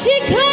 শিখাইয়া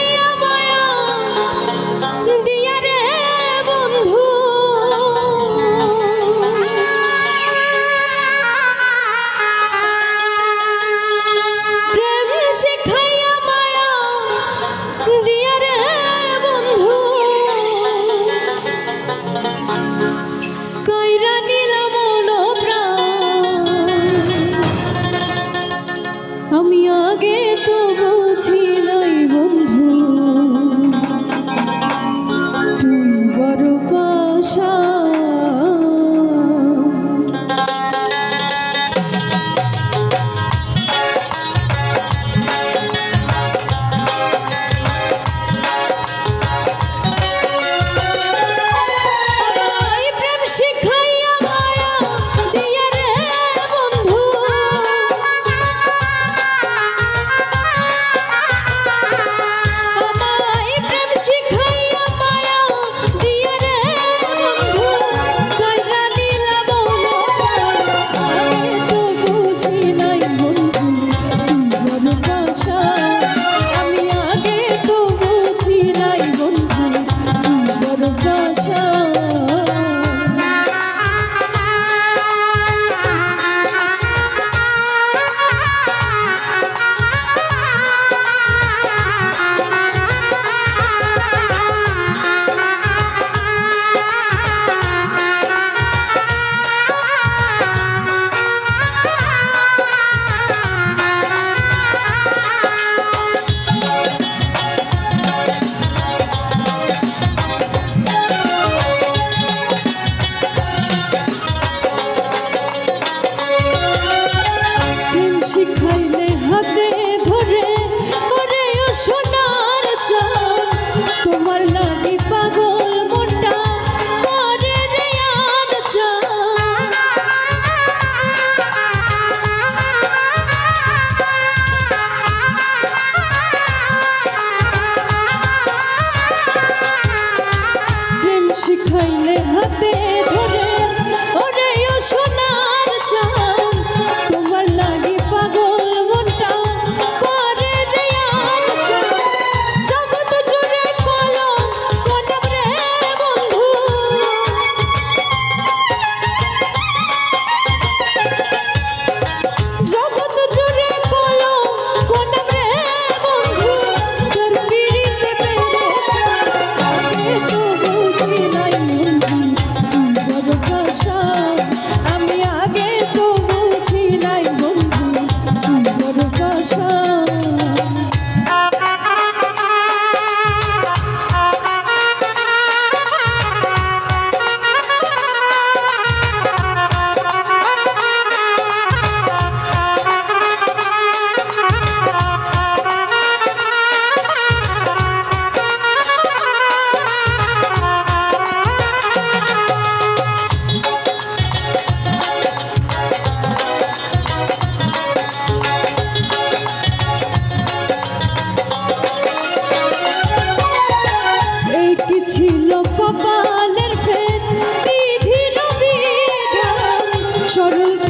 স্বরূপ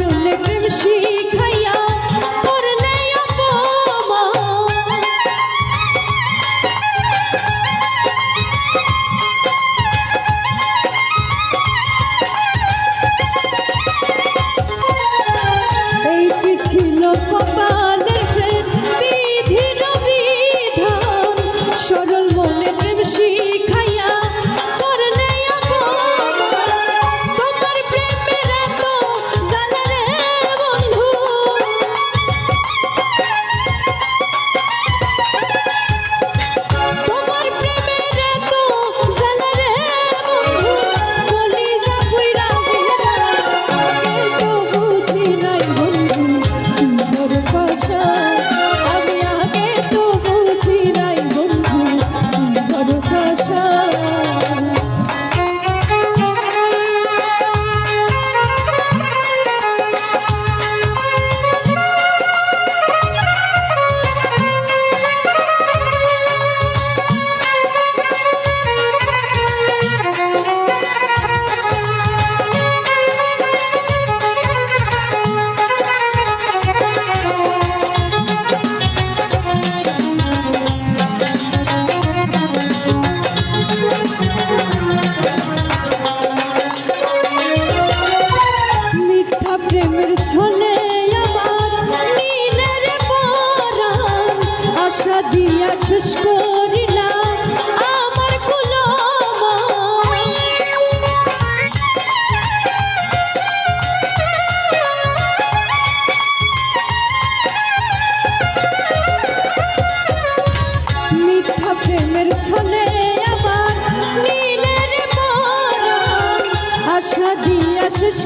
প্রেমের ছলে আমার নীলের পরাণ। আশা দিয়া শেষ করিলাম আমার মিথ্যা প্রেমের ছলে আমার নীলের পরাণ। আশা দিয়া শেষ